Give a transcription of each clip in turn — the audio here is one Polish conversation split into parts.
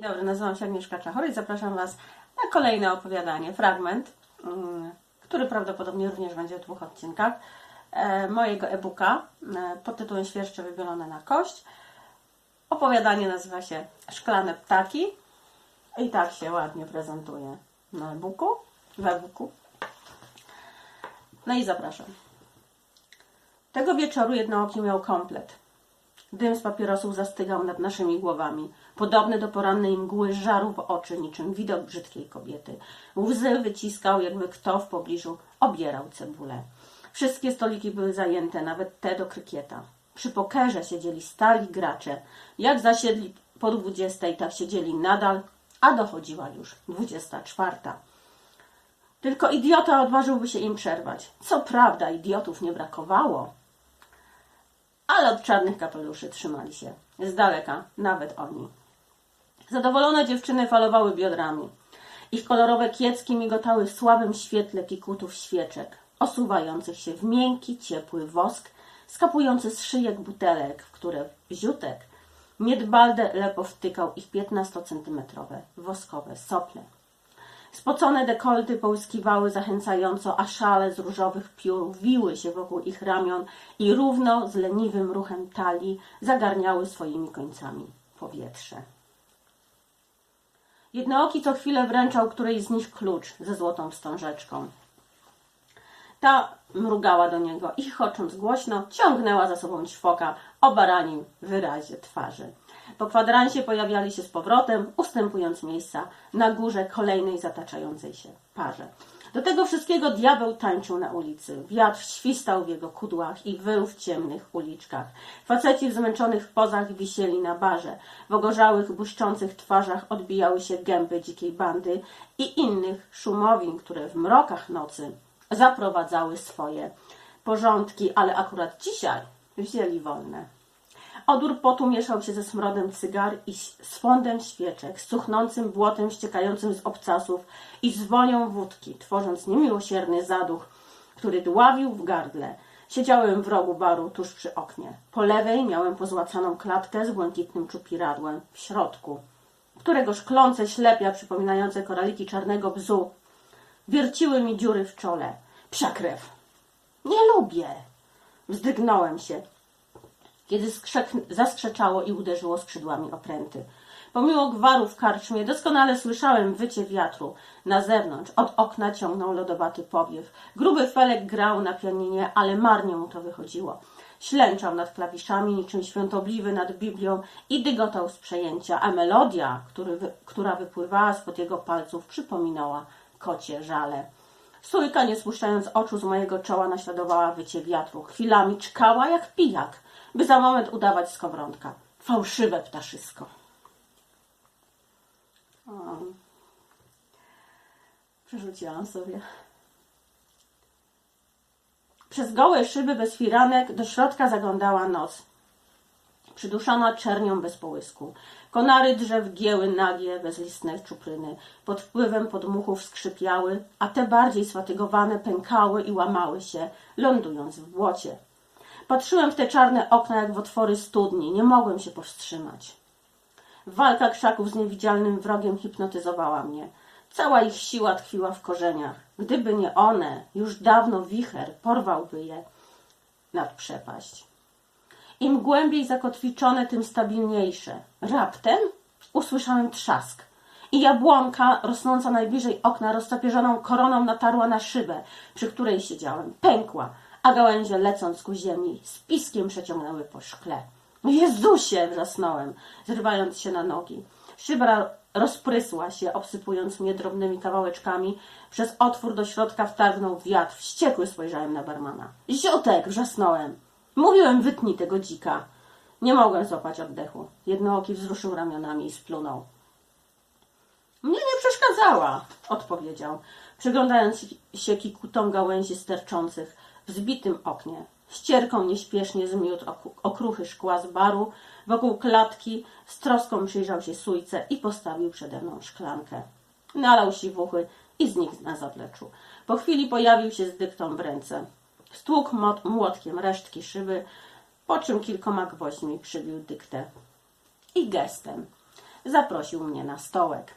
Dobry, nazywam się Agnieszka Czachory i zapraszam Was na kolejne opowiadanie, fragment, mm, który prawdopodobnie również będzie w dwóch odcinkach, e, mojego e-booka e, pod tytułem Świerszcze wybielone na kość. Opowiadanie nazywa się Szklane ptaki i tak się ładnie prezentuje na e-booku, w e-booku. No i zapraszam. Tego wieczoru jednooki miał komplet. Dym z papierosów zastygał nad naszymi głowami, podobny do porannej mgły żarł w oczy, niczym widok brzydkiej kobiety. Łzy wyciskał, jakby kto w pobliżu obierał cebulę. Wszystkie stoliki były zajęte, nawet te do krykieta. Przy pokerze siedzieli stali gracze. Jak zasiedli po dwudziestej, tak siedzieli nadal, a dochodziła już dwudziesta czwarta. Tylko idiota odważyłby się im przerwać. Co prawda, idiotów nie brakowało, od czarnych kapeluszy trzymali się. Z daleka, nawet oni. Zadowolone dziewczyny falowały biodrami. Ich kolorowe kiecki migotały w słabym świetle pikutów świeczek, osuwających się w miękki, ciepły wosk, skapujący z szyjek butelek, w które ziutek niedbalde lepo wtykał ich 15-centymetrowe woskowe sople. Spocone dekolty połyskiwały zachęcająco, a szale z różowych piór wiły się wokół ich ramion i równo z leniwym ruchem talii zagarniały swoimi końcami powietrze. Jednooki co chwilę wręczał którejś z nich klucz ze złotą wstążeczką. Ta mrugała do niego i chocząc głośno, ciągnęła za sobą ćwoka o baranim wyrazie twarzy. Po kwadransie pojawiali się z powrotem, ustępując miejsca na górze kolejnej zataczającej się parze. Do tego wszystkiego diabeł tańczył na ulicy. Wiatr świstał w jego kudłach i wył w ciemnych uliczkach. Faceci w zmęczonych pozach wisieli na barze. W ogorzałych, błyszczących twarzach odbijały się gęby dzikiej bandy i innych szumowin, które w mrokach nocy zaprowadzały swoje porządki, ale akurat dzisiaj wzięli wolne. Odór potu mieszał się ze smrodem cygar i z świeczek, z cuchnącym błotem ściekającym z obcasów i z wonią wódki, tworząc niemiłosierny zaduch, który dławił w gardle. Siedziałem w rogu baru tuż przy oknie. Po lewej miałem pozłacaną klatkę z błękitnym czupiradłem w środku, którego szklące ślepia przypominające koraliki czarnego bzu wierciły mi dziury w czole. Przekrew. Nie lubię. Wzdrygnąłem się kiedy skrzek- zaskrzeczało i uderzyło skrzydłami opręty. Pomimo gwaru w karczmie doskonale słyszałem wycie wiatru. Na zewnątrz od okna ciągnął lodowaty powiew. Gruby felek grał na pianinie, ale marnie mu to wychodziło. Ślęczał nad klawiszami niczym świątobliwy nad Biblią i dygotał z przejęcia, a melodia, który która wypływała spod jego palców, przypominała kocie żale. Sójka, nie spuszczając oczu z mojego czoła, naśladowała wycie wiatru. Chwilami czkała jak pijak, by za moment udawać skowronka. Fałszywe ptaszysko. O. Przerzuciłam sobie. Przez gołe szyby bez firanek do środka zaglądała noc. Przyduszona czernią bez połysku. Konary drzew gieły nagie, bezlistne czupryny. Pod wpływem podmuchów skrzypiały, a te bardziej sfatygowane pękały i łamały się, lądując w błocie. Patrzyłem w te czarne okna jak w otwory studni. Nie mogłem się powstrzymać. Walka krzaków z niewidzialnym wrogiem hipnotyzowała mnie. Cała ich siła tkwiła w korzeniach. Gdyby nie one, już dawno wicher porwałby je nad przepaść. Im głębiej zakotwiczone, tym stabilniejsze. Raptem usłyszałem trzask. I jabłonka, rosnąca najbliżej okna, roztapierzoną koroną natarła na szybę, przy której siedziałem. Pękła, a gałęzie lecąc ku ziemi, z piskiem przeciągnęły po szkle. Jezusie! wrzasnąłem, zrywając się na nogi. Szyba rozprysła się, obsypując mnie drobnymi kawałeczkami. Przez otwór do środka wtargnął wiatr. Wściekły spojrzałem na barmana. Ziotek! wrzasnąłem. Mówiłem, wytnij tego dzika. Nie mogłem złapać oddechu. Jednooki wzruszył ramionami i splunął. Mnie nie przeszkadzała, odpowiedział, przyglądając się kikutom gałęzi sterczących w zbitym oknie. Ścierką nieśpiesznie zmiótł okruchy szkła z baru, wokół klatki, z troską przyjrzał się sójce i postawił przede mną szklankę. Nalał siwuchy i znikł na zapleczu. Po chwili pojawił się z dyktą w ręce. Stłukł młotkiem resztki szyby, po czym kilkoma gwoźdźmi przybił dyktę. I gestem zaprosił mnie na stołek.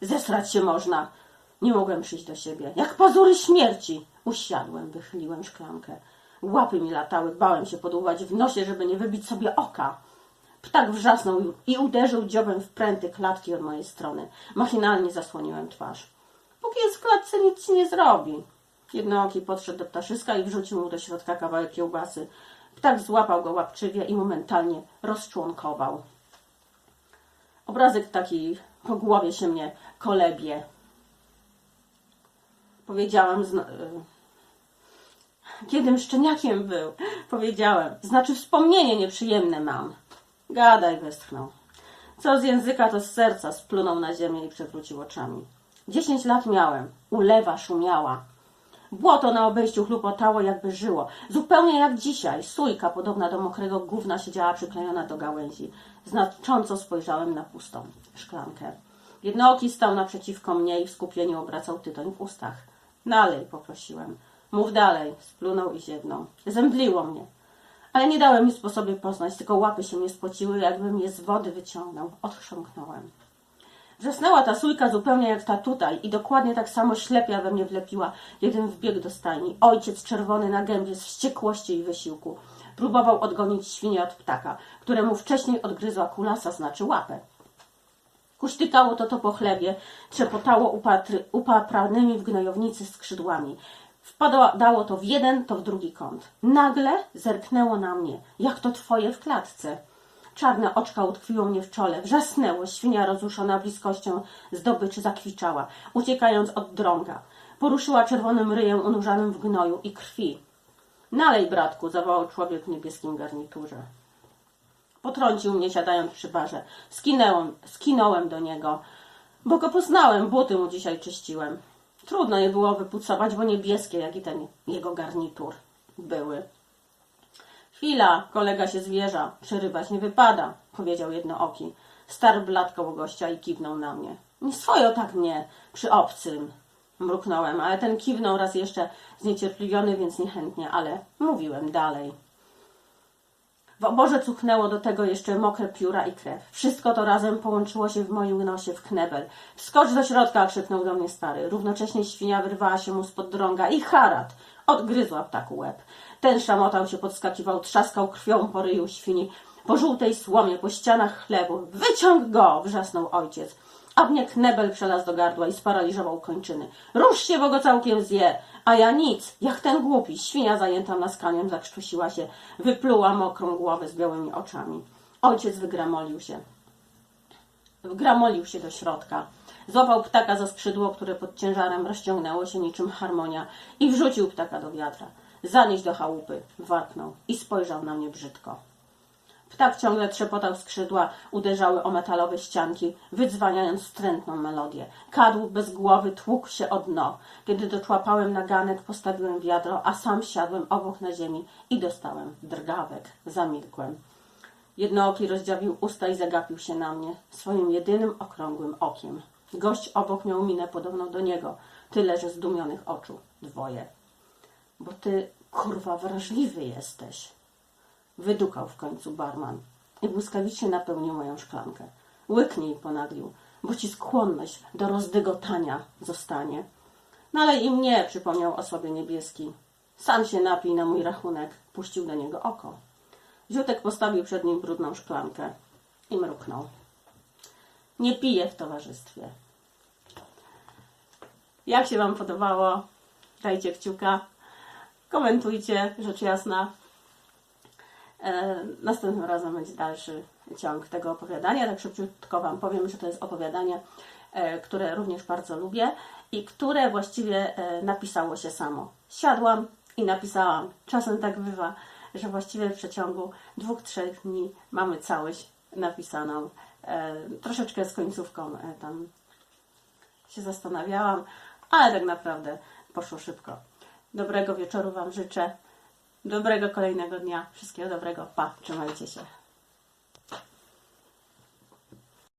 Zesrać się można. Nie mogłem przyjść do siebie. Jak pazury śmierci. Usiadłem, wychyliłem szklankę. Łapy mi latały, bałem się podłuwać w nosie, żeby nie wybić sobie oka. Ptak wrzasnął i uderzył dziobem w pręty klatki od mojej strony. Machinalnie zasłoniłem twarz. Póki jest w klatce, nic ci nie zrobi. Jednooki podszedł do ptaszyska i wrzucił mu do środka kawałek kiełbasy. Ptak złapał go łapczywie i momentalnie rozczłonkował. Obrazek taki po głowie się mnie kolebie. Powiedziałem, zna- y, kiedym szczeniakiem był, powiedziałem, znaczy wspomnienie nieprzyjemne mam. Gadaj, westchnął. Co z języka, to z serca, splunął na ziemię i przewrócił oczami. Dziesięć lat miałem, ulewa szumiała. Błoto na obejściu chlupotało, jakby żyło. Zupełnie jak dzisiaj. Sójka, podobna do mokrego gówna, siedziała przyklejona do gałęzi. Znacząco spojrzałem na pustą szklankę. Jednooki stał naprzeciwko mnie i w skupieniu obracał tytoń w ustach. Dalej, poprosiłem. Mów dalej. Splunął i ziewnął. Zemdliło mnie. Ale nie dałem nic po sobie poznać, tylko łapy się mnie spociły, jakbym je z wody wyciągnął. Odchrząknąłem. Wrzasnęła ta sójka zupełnie jak ta tutaj i dokładnie tak samo ślepia we mnie wlepiła, jeden wbiegł do stajni. Ojciec czerwony na gębie z wściekłości i wysiłku. Próbował odgonić świnię od ptaka, któremu wcześniej odgryzła kulasa, znaczy łapę. Kuśtykało to to po chlebie, trzepotało upapranymi w gnojownicy skrzydłami. Wpadało to w jeden, to w drugi kąt. Nagle zerknęło na mnie, jak to twoje w klatce. Czarne oczka utkwiło mnie w czole. Wrzasnęło. Świnia rozruszona bliskością zdobyczy zakwiczała, uciekając od drąga. Poruszyła czerwonym ryjem unurzanym w gnoju i krwi. Nalej, bratku, zawołał człowiek w niebieskim garniturze. Potrącił mnie siadając przy barze. Skinęłem, skinąłem do niego, bo go poznałem, buty mu dzisiaj czyściłem. Trudno je było wypucować, bo niebieskie, jak i ten jego garnitur były. Chwila, kolega się zwierza, przerywać nie wypada, powiedział jednooki. Stary blat koło gościa i kiwnął na mnie. Nie swojo tak mnie, przy obcym. Mruknąłem, ale ten kiwnął raz jeszcze zniecierpliwiony, więc niechętnie, ale mówiłem dalej. W oborze cuchnęło do tego jeszcze mokre pióra i krew. Wszystko to razem połączyło się w moim nosie w knebel. Wskocz do środka, krzyknął do mnie stary. Równocześnie świnia wyrwała się mu spod drąga i harat! Odgryzła ptaku łeb. Ten szamotał się, podskakiwał, trzaskał krwią po ryju świni, po żółtej słomie, po ścianach chlewu. Wyciąg go! wrzasnął ojciec. A mnie knebel przelazł do gardła i sparaliżował kończyny. Rusz się, bo go całkiem zje! A ja nic, jak ten głupi. Świnia zajęta naskaniem zakrztusiła się, wypluła mokrą głowę z białymi oczami. Ojciec wygramolił się. Wgramolił się do środka. Złapał ptaka za skrzydło, które pod ciężarem rozciągnęło się niczym harmonia i wrzucił ptaka do wiatra. Zanieść do chałupy, warknął i spojrzał na mnie brzydko. Ptak ciągle trzepotał skrzydła, uderzały o metalowe ścianki, wydzwaniając wstrętną melodię. Kadłub bez głowy tłukł się o dno. Kiedy doczłapałem na ganek, postawiłem wiadro, a sam siadłem obok na ziemi i dostałem drgawek. Zamilkłem. Jednooki rozdziawił usta i zagapił się na mnie swoim jedynym okrągłym okiem. Gość obok miał minę podobną do niego, tyle że zdumionych oczu. Dwoje. Bo ty, kurwa, wrażliwy jesteś. Wydukał w końcu barman i błyskawicznie napełnił moją szklankę. Łyknij, ponaglił, bo ci skłonność do rozdygotania zostanie. No ale i mnie, przypomniał o sobie niebieski. Sam się napij na mój rachunek, puścił do niego oko. Ziutek postawił przed nim brudną szklankę i mruknął. Nie piję w towarzystwie. Jak się Wam podobało? Dajcie kciuka, komentujcie, rzecz jasna. E, Następnym razem będzie dalszy ciąg tego opowiadania. Tak szybciutko Wam powiem, że to jest opowiadanie, e, które również bardzo lubię i które właściwie e, napisało się samo. Siadłam i napisałam. Czasem tak bywa, że właściwie w przeciągu dwóch, trzech dni mamy całość napisaną. E, Troszeczkę z końcówką e, tam się zastanawiałam, ale tak naprawdę poszło szybko. Dobrego wieczoru Wam życzę. Dobrego kolejnego dnia. Wszystkiego dobrego. Pa. Trzymajcie się.